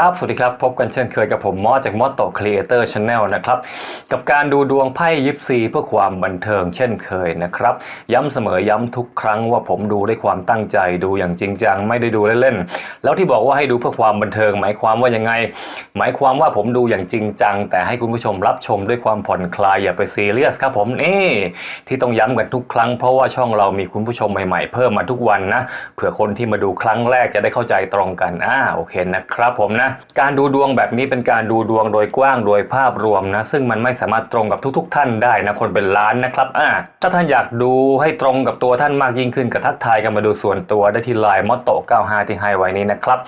ครับ สวัสดีครับ พบกันเช่นเคยกับผมมอจากมอตโตครีเอเตอร์ชาแนลนะครับ กับการดูดวงไพ่ยิปซีเพื่อความบันเทิงเช่นเคยนะครับ ย้ำเสมอย้ำทุกครั้งว่าผมดูด้วยความตั้งใจดูอย่างจริงจังไม่ได้ดูเล่นๆ แล้วที่บอกว่าให้ดูเพื่อความบันเทิง หมายความว่ายังไง หมายความว่าผมดูอย่างจริงจัง แต่ให้คุณผู้ชมรับชมด้วยความผ่อนคลายอย่าไปซีเรียสครับผมนี่ที่ต้องย้ำกันทุกครั้งเพราะว่าช่องเรามีคุณผู้ชมใหม่ๆ เพิ่มมาทุกวันนะเผื่อคนที่มาดูครั้งแรกจะได้เข้าใจตรงกันอ่าโอเคนะครับผมนะการดูดวงแบบนี้เป็นการดูดวงโดยกว้างโดยภาพรวมนะ ซึ่งมันไม่สามารถตรงกับทุก ๆ ท่านได้นะคนเป็นล้านนะครับอ่าถ้าท่านอยากดูให้ตรงกับตัวท่านมากยิ่งขึ้นกับทักทายกันมาดูส่วนตัวได้ที่ไลน์มอตโต95 ที่ให้ไว้นี้นะครับ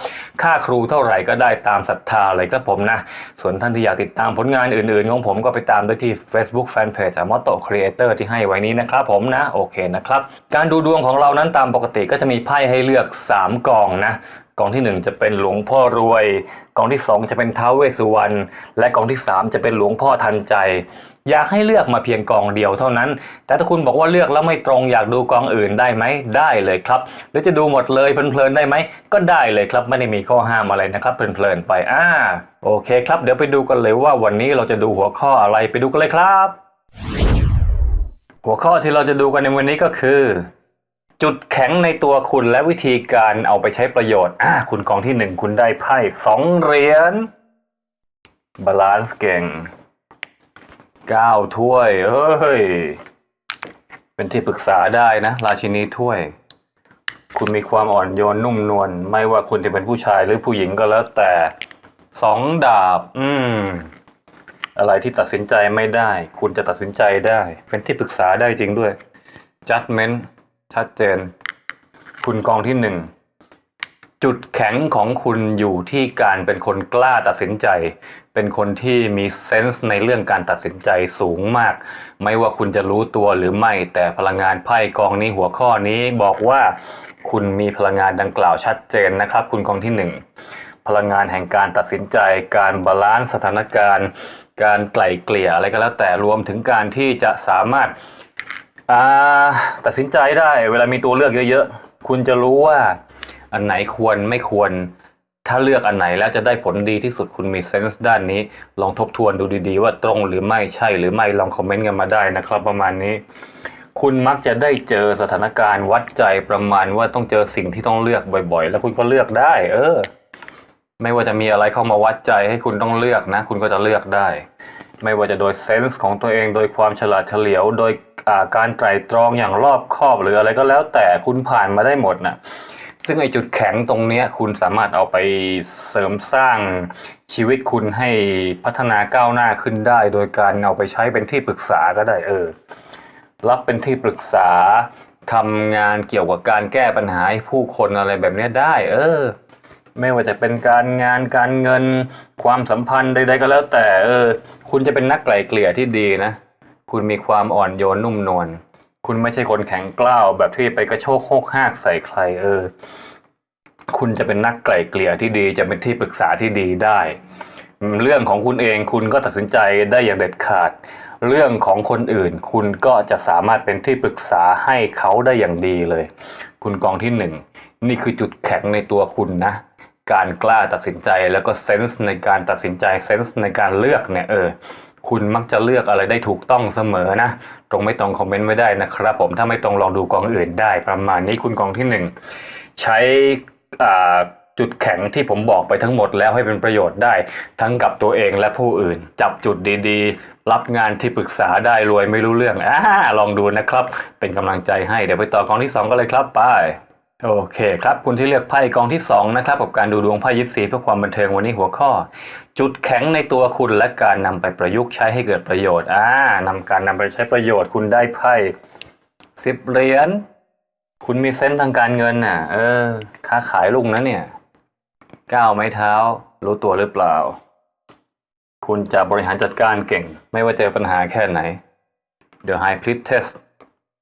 ค่าครูเท่าไหร่ก็ได้ตามศรัทธาเลยครับผมนะ ส่วนท่านที่อยากติดตามผลงานอื่น ๆ ของผมก็ไปตามได้ที่ Facebook Fanpage มอตโตครีเอเตอร์ที่ให้ไว้นี้นะครับผมนะโอเคนะครับ การดูดวงของเรานั้นตามปกติก็จะมีไพ่ให้เลือก 3 กองนะกองที่ 1 จะเป็นหลวงพ่อรวย กองที่ 2 จะเป็นท้าวเวสุวรรณและกองที่ 3 จะเป็นหลวงพ่อทันใจ อยากให้เลือกมาเพียงกองเดียวเท่านั้น แต่ถ้าคุณบอกว่าเลือกแล้วไม่ตรงอยากดูกองอื่นได้ไหมได้เลยครับหรือจะดูหมดเลยเพลินๆได้ไหมก็ได้เลยครับไม่ได้มีข้อห้ามอะไรนะครับเพลินๆไปอ่าโอเคครับ เดี๋ยวไปดูกันเลยว่าวันนี้เราจะดูหัวข้ออะไรไปดูกันเลยครับ หัวข้อที่เราจะดูกันในวันนี้ก็คือ จุดแข็งในตัวคุณและวิธีการเอาไปใช้ประโยชน์ อ่า คุณกองที่หนึ่งคุณได้ไพ่สองเหรียญบาลานซ์เก่งเก้าถ้วยเอ้ย เป็นที่ปรึกษาได้นะ ราชินีถ้วย คุณมีความอ่อนโยนนุ่มนวลไม่ว่าคุณจะเป็นผู้ชายหรือผู้หญิงก็แล้วแต่สองดาบ อืม อะไรที่ตัดสินใจไม่ได้ คุณจะตัดสินใจได้ เป็นที่ปรึกษาได้จริงด้วย judgment ชัดเจน คุณกองที่หนึ่งจุดแข็งของคุณอยู่ที่การเป็นคนกล้าตัดสินใจ เป็นคนที่มีเซนส์ในเรื่องการตัดสินใจสูงมาก ไม่ว่าคุณจะรู้ตัวหรือไม่ แต่พลังงานไพ่กองนี้หัวข้อนี้บอกว่าคุณมีพลังงานดังกล่าวชัดเจนนะครับ คุณกองที่หนึ่งพลังงานแห่งการตัดสินใจ การบาลานซ์สถานการณ์ การไกล่เกลี่ยอะไรก็แล้วแต่รวมถึงการที่จะสามารถ อ่าตัดสินใจได้เวลามีตัวเลือกเยอะๆ คุณจะรู้ว่า อันไหนควรไม่ควร ถ้าเลือกอันไหนแล้วจะได้ผลดีที่สุดคุณมีเซนส์ด้านนี้ ลองทบทวนดูดีๆ ว่าตรงหรือไม่ใช่หรือไม่ลองคอมเมนต์กันมาได้นะครับ ประมาณนี้ คุณมักจะได้เจอสถานการณ์วัดใจประมาณว่าต้องเจอสิ่งที่ต้องเลือกบ่อยๆ แล้วคุณก็เลือกได้ เออ ไม่ว่าจะมีอะไรเข้ามาวัดใจให้คุณต้องเลือกนะ คุณก็จะเลือกได้ ไม่ว่าจะโดยเซนส์ของตัวเองโดยความฉลาดเฉลียว โดยาการไตร่ตรองอย่างรอบคอบหรืออะไรก็แล้วแต่คุณผ่านมาได้หมดนะซึ่งไอจุดแข็งตรงเนี้ยคุณสามารถเอาไปเสริมสร้างชีวิตคุณให้พัฒนาก้าวหน้าขึ้นได้ โดยการเอาไปใช้เป็นที่ปรึกษาก็ได้เออ รับเป็นที่ปรึกษาทำงานเกี่ยวกับการแก้ปัญหาให้ผู้คนอะไรแบบนี้ได้ เออ ไม่ว่าจะเป็นการงานการเงิน ความสัมพันธ์ใด ๆ ก็แล้ว แต่เออ คุณจะเป็นนักไกล่เกลี่ยที่ดีนะ คุณมีความอ่อนโยนนุ่มนวลคุณไม่ใช่คนแข็งกร้าวแบบที่ไปกระโชกโคกหากใส่ใครเออ คุณจะเป็นนักไกล่เกลี่ยที่ดีจะเป็นที่ปรึกษาที่ดีได้ เรื่องของคุณเองคุณก็ตัดสินใจได้อย่างเด็ดขาด เรื่องของคนอื่น คุณก็จะสามารถเป็นที่ปรึกษาให้เขาได้อย่างดีเลย คุณกองที่หนึ่งนี่คือจุดแข็งในตัวคุณนะ การกล้าตัดสินใจแล้วก็เซนส์ในการตัดสินใจเซนส์ในการเลือกเนี่ยเออคุณมักจะเลือกอะไรได้ถูกต้องเสมอนะ ตรงไม่ตรงคอมเมนต์ไม่ได้นะครับ ผมถ้าไม่ตรงลองดูกองอื่นได้ ประมาณนี้คุณกองที่หนึ่งใช้อ่าจุดแข็งที่ผมบอกไปทั้งหมดแล้วให้เป็นประโยชน์ได้ ทั้งกับตัวเองและผู้อื่น จับจุดดีๆ รับงานที่ปรึกษาได้รวยไม่รู้เรื่องอ่าลองดูนะครับ เป็นกำลังใจให้เดี๋ยวไปต่อกองที่สองกันเลยครับไป โอเคครับคุณที่เลือกไพ่กองที่สองนะครับกับการดูดวงไพ่ยิปซีเพื่อความบันเทิงวันนี้หัวข้อ จุดแข็งในตัวคุณและการนำไปประยุกต์ใช้ให้เกิดประโยชน์อ่านำการนำไปใช้ประโยชน์คุณได้ไพ่สิบเหรียญคุณมีเส้นส์ทางการเงินน่ะ เออ ค้าขายลุงนะเนี่ยก้าวไม้เท้า รู้ตัวหรือเปล่า คุณจะบริหารจัดการเก่ง ไม่ว่าเจอปัญหาแค่ไหน The High Priestess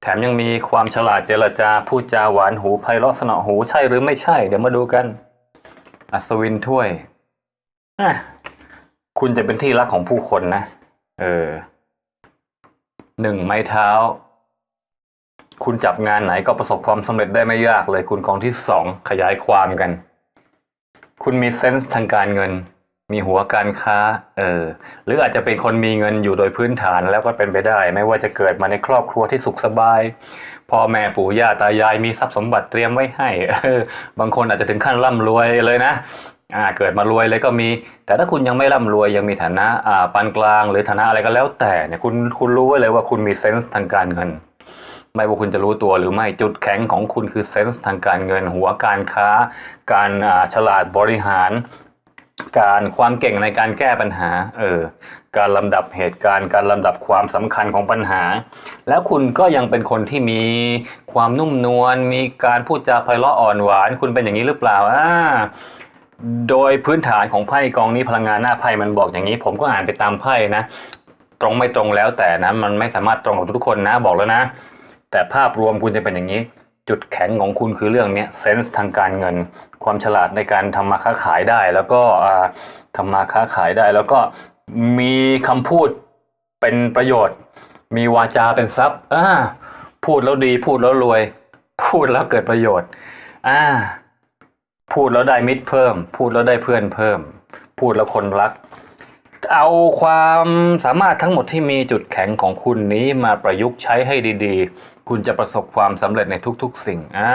แถมยังมีความฉลาดเจรจาพูดจาหวานหูไพเราะสนอหูใช่หรือไม่ใช่ เดี๋ยวมาดูกัน อัศวินถ้วยอะคุณจะเป็นที่รักของผู้คนนะ เออหนึ่งไม้เท้า คุณจับงานไหนก็ประสบความสำเร็จได้ไม่ยากเลย คุณกองที่สองขยายความกัน คุณมีเซนส์ทางการเงิน มีหัวการค้า เออ หรืออาจจะเป็นคนมีเงินอยู่โดยพื้นฐานแล้วก็เป็นไปได้ ไม่ว่าจะเกิดมาในครอบครัวที่สุขสบาย พ่อแม่ปู่ย่าตายายมีทรัพย์สมบัติเตรียมไว้ให้ เออ บางคนอาจจะถึงขั้นร่ำรวยเลยนะ อ่า เกิดมารวยเลยก็มี แต่ถ้าคุณยังไม่ร่ำรวยยังมีฐานะ อ่า ปานกลางหรือฐานะอะไรก็แล้วแต่เนี่ย คุณ คุณรู้ไว้เลยว่าคุณมีเซนส์ทางการเงิน ไม่ว่าคุณจะรู้ตัวหรือไม่ จุดแข็งของคุณคือเซนส์ทางการเงิน หัวการค้า การอ่าฉลาดบริหาร การความเก่งในการแก้ปัญหา เออ การลำดับเหตุการณ์ การลำดับความสำคัญของปัญหา แล้วคุณก็ยังเป็นคนที่มีความนุ่มนวล มีการพูดจาไพเราะอ่อนหวาน คุณเป็นอย่างนี้หรือเปล่าอ่าโดยพื้นฐานของไพ่กองนี้พลังงานหน้าไพ่มันบอกอย่างนี้ ผมก็อ่านไปตามไพ่นะ ตรงไม่ตรงแล้วแต่นะ มันไม่สามารถตรงกับทุกคนนะ บอกแล้วนะ แต่ภาพรวมคุณจะเป็นอย่างนี้ จุดแข็งของคุณคือเรื่องนี้เซนส์ทางการเงิน ความฉลาดในการทำมาค้าขายได้ แล้วก็ทำมาค้าขายได้ แล้วก็มีคำพูดเป็นประโยชน์ มีวาจาเป็นทรัพย์อ่าพูดแล้วดีพูดแล้วรวย พูดแล้วเกิดประโยชน์อ่าพูดแล้วได้มิตรเพิ่ม พูดแล้วได้เพื่อนเพิ่ม พูดแล้วคนรัก เอาความสามารถทั้งหมดที่มีจุดแข็งของคุณนี้มาประยุกต์ใช้ให้ดี คุณจะประสบความสำเร็จในทุกๆสิ่งอ่า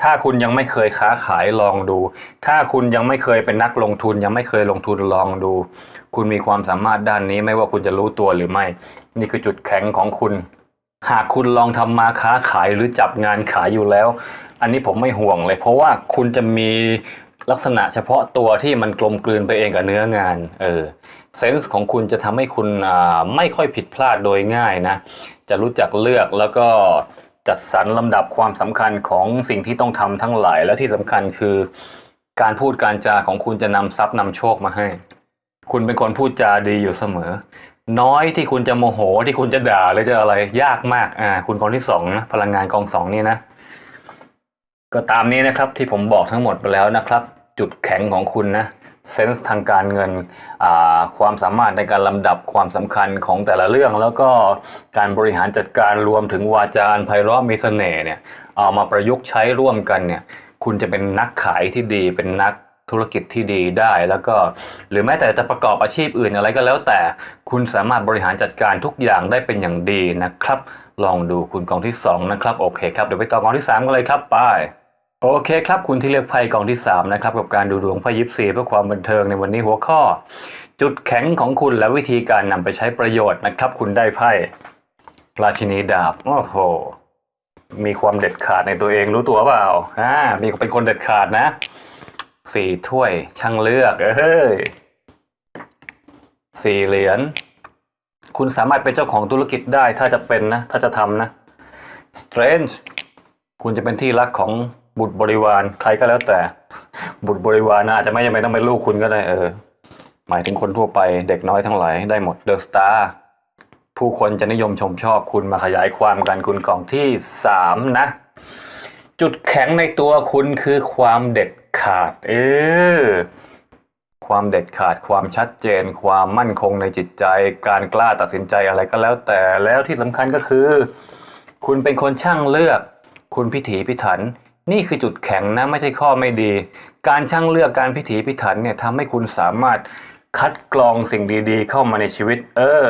ถ้าคุณยังไม่เคยค้าขายลองดู ถ้าคุณยังไม่เคยเป็นนักลงทุน ยังไม่เคยลงทุนลองดู คุณมีความสามารถด้านนี้ไม่ว่าคุณจะรู้ตัวหรือไม่ นี่คือจุดแข็งของคุณ หากคุณลองทำมาค้าขายหรือจับงานขายอยู่แล้ว อันนี้ผมไม่ห่วงเลย เพราะว่าคุณจะมีลักษณะเฉพาะตัวที่มันกลมกลืนไปเองกับเนื้องาน เออ เซนส์ของคุณจะทำให้คุณไม่ค่อยผิดพลาดโดยง่ายนะ จะรู้จักเลือกแล้วก็จัดสรรลำดับความสำคัญของสิ่งที่ต้องทำทั้งหลาย และที่สำคัญคือการพูดการจาของคุณจะนำทรัพย์นำโชคมาให้ คุณเป็นคนพูดจาดีอยู่เสมอ น้อยที่คุณจะโมโหที่คุณจะด่าหรือจะอะไรยากมากอ่าคุณคนที่สองนะพลังงานกองสองนี่นะ ก็ตามนี้นะครับที่ผมบอกทั้งหมดไปแล้วนะครับ จุดแข็งของคุณนะ เซนส์ทางการเงิน ความสามารถในการลำดับความสำคัญของแต่ละเรื่อง แล้วก็การบริหารจัดการรวมถึงวาจานไพเราะมีเสน่ห์เนี่ยเอามาประยุกต์ใช้ร่วมกันเนี่ยคุณจะเป็นนักขายที่ดี เป็นนักธุรกิจที่ดีได้แล้วก็ หรือแม้แต่จะประกอบอาชีพอื่นอะไรก็แล้วแต่ คุณสามารถบริหารจัดการทุกอย่างได้เป็นอย่างดีนะครับ ลองดูคุณกองที่สองนะครับ โอเคครับ เดี๋ยวไปต่อกองที่สามกันเลยครับไป โอเคครับ คุณที่เลือกไพ่กองที่สามนะครับ กับการดูดวงไพ่ยิปซีเพื่อความบันเทิงในวันนี้หัวข้อ จุดแข็งของคุณและวิธีการนำไปใช้ประโยชน์นะครับ คุณได้ไพ่ราชินีดาบโอ้โหมีความเด็ดขาดในตัวเองรู้ตัวเปล่าอ่ามีเป็นคนเด็ดขาดนะสี่ถ้วยช่างเลือกเอ้ยสี่เหรียญคุณสามารถเป็นเจ้าของธุรกิจได้ถ้าจะเป็นนะ ถ้าจะทำนะ strange คุณจะเป็นที่รักของ บุตรบริวารใครก็แล้วแต่ บุตรบริวารอาจจะไม่จำเป็นต้องเป็นลูกคุณก็ได้เออ หมายถึงคนทั่วไปเด็กน้อยทั้งหลายได้หมดเดอะสตาร์ผู้คนจะนิยมชมชอบคุณมาขยายความกันคุณกล่องที่สามนะ จุดแข็งในตัวคุณคือความเด็ดขาด เออความเด็ดขาดความชัดเจน ความมั่นคงในจิตใจ การกล้าตัดสินใจอะไรก็แล้วแต่แล้วที่สำคัญก็คือ คุณเป็นคนช่างเลือก คุณพิถีพิถัน นี่คือจุดแข็งนะไม่ใช่ข้อไม่ดี การช่างเลือกการพิถีพิถันเนี่ยทำให้คุณสามารถคัดกรองสิ่งดีๆ เข้ามาในชีวิต เออ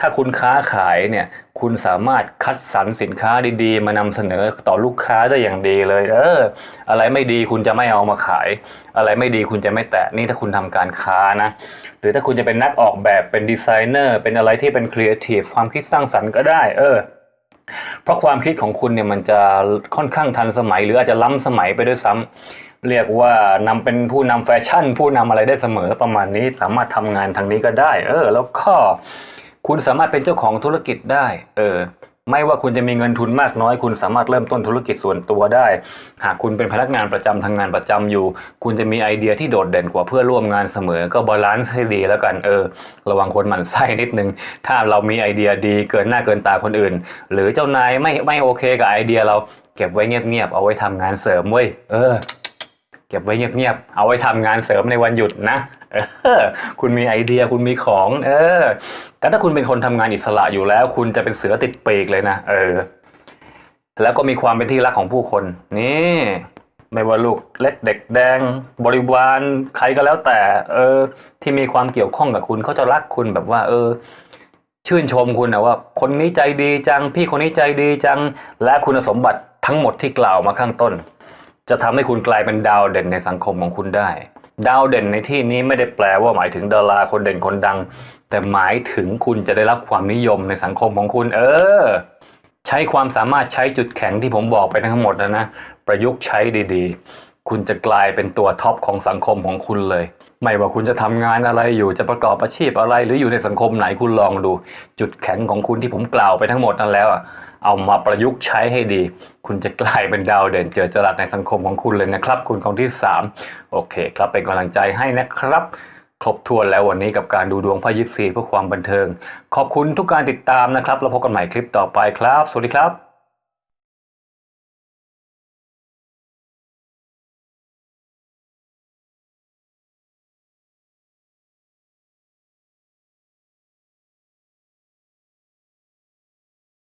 ถ้าคุณค้าขายเนี่ย คุณสามารถคัดสรรสินค้าดีๆ มานำเสนอต่อลูกค้าได้อย่างดีเลย เออ อะไรไม่ดีคุณจะไม่เอามาขาย อะไรไม่ดีคุณจะไม่แตะนี่ถ้าคุณทำการค้านะ หรือถ้าคุณจะเป็นนักออกแบบเป็นดีไซเนอร์ เป็นอะไรที่เป็นครีเอทีฟความคิดสร้างสรรค์ก็ได้ เออ เพราะความคิดของคุณเนี่ยมันจะค่อนข้างทันสมัย หรืออาจจะล้ำสมัยไปด้วยซ้ำเรียกว่านำเป็นผู้นำแฟชั่น ผู้นำอะไรได้เสมอประมาณนี้สามารถทำงานทางนี้ก็ได้ เออ แล้วก็คุณสามารถเป็นเจ้าของธุรกิจได้ เออ ไม่ว่าคุณจะมีเงินทุนมากน้อย คุณสามารถเริ่มต้นธุรกิจส่วนตัวได้ หากคุณเป็นพนักงานประจำทำงานประจำอยู่ คุณจะมีไอเดียที่โดดเด่นกว่าเพื่อร่วมงานเสมอ ก็บาลานซ์ให้ดีแล้วกันเออ ระวังคนหมั่นไส้นิดนึง ถ้าเรามีไอเดียดีเกินหน้าเกินตาคนอื่น หรือเจ้านายไม่ไม่โอเคกับไอเดียเราเก็บไว้เงียบๆเอาไว้ทำงานเสริมเว้ยเออ เก็บไว้เงียบๆ เอาไว้ทำงานเสริมในวันหยุดนะคุณมีไอเดียคุณมีของ เออ แต่ถ้าคุณเป็นคนทำงานอิสระอยู่แล้ว คุณจะเป็นเสือติดปีกเลยนะ เออ แล้วก็มีความเป็นที่รักของผู้คน นี่ไม่ว่าลูกเล็กเด็กแดง บริวารใครก็แล้วแต่ เออ ที่มีความเกี่ยวข้องกับคุณเขาจะรักคุณแบบว่า เออ ชื่นชมคุณนะว่า คนนี้ใจดีจัง พี่คนนี้ใจดีจัง และคุณสมบัติทั้งหมดที่กล่าวมาข้างต้น จะทำให้คุณกลายเป็นดาวเด่นในสังคมของคุณได้ ดาวเด่นในที่นี้ไม่ได้แปลว่าหมายถึงดาราคนเด่นคนดัง แต่หมายถึงคุณจะได้รับความนิยมในสังคมของคุณ เออ ใช้ความสามารถใช้จุดแข็งที่ผมบอกไปทั้งหมดนะนะ ประยุกต์ใช้ดีๆ คุณจะกลายเป็นตัวท็อปของสังคมของคุณเลย ไม่ว่าคุณจะทำงานอะไรอยู่จะประกอบอาชีพอะไร หรืออยู่ในสังคมไหนคุณลองดู จุดแข็งของคุณที่ผมกล่าวไปทั้งหมดนั้นแล้วอะ เอามาประยุกต์ใช้ให้ดี คุณจะกลายเป็นดาวเด่นเจอจรัสในสังคมของคุณเลยนะครับ คุณของที่สามโอเคครับเป็นกำลังใจให้นะครับ ครบถ้วนแล้ววันนี้กับการดูดวงไพ่ยิปซีเพื่อความบันเทิง ขอบคุณทุกการติดตามนะครับ แล้วพบกันใหม่คลิปต่อไปครับ สวัสดีครับ